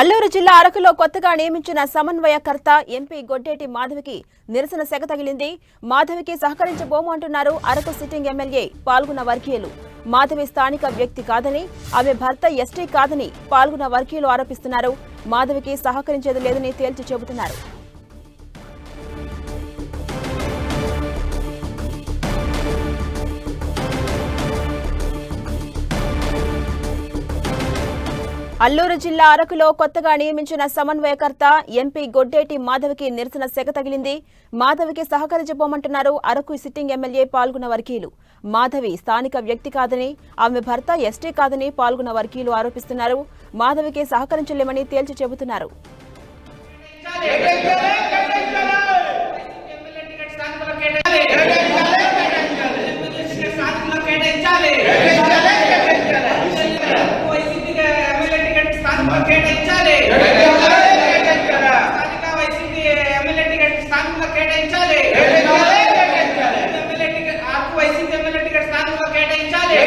అల్లూరు జిల్లా అరకులో కొత్తగా నియమించిన సమన్వయకర్త ఎంపీ గొడ్డేటి మాధవికి నిరసన సెగ తగిలింది. మాధవికి సహకరించబోము అంటున్నారు అరకు సిట్టింగ్ ఎమ్మెల్యే పాల్గొన్న వర్గీయులు మాధవి స్థానిక వ్యక్తి కాదని ఆమె భర్త ఎస్టీ కాదని పాల్గొన్న వర్గీయులు ఆరోపిస్తున్నారు. మాధవికి సహకరించేది లేదని తేల్చి చెబుతున్నారు. అల్లూరు జిల్లా అరకులో కొత్తగా నియమించిన సమన్వయకర్త ఎంపీ గొడ్డేటి మాధవికి నిరసన సెగ తగిలింది. మాధవికి సహకరించబోమంటున్నారు అరకు సిట్టింగ్ ఎమ్మెల్యే పాల్గొన్న వర్గీయులు మాధవి స్థానిక వ్యక్తి కాదని ఆమె భర్త ఎస్టీ కాదని పాల్గొన్న వర్గీయులు ఆరోపిస్తున్నారు. మాధవికి సహకరించలేమని తేల్చి చెబుతున్నారు. కేటాయించాలి స్థానిక వైసీపీ ఎమ్మెల్యే టికెట్ స్థానికంలో కేటాయించాలి. ఎమ్మెల్యే టికెట్ ఆకు వైసీపీ ఎమ్మెల్యే టికెట్ స్థానికంలో కేటాయించాలి.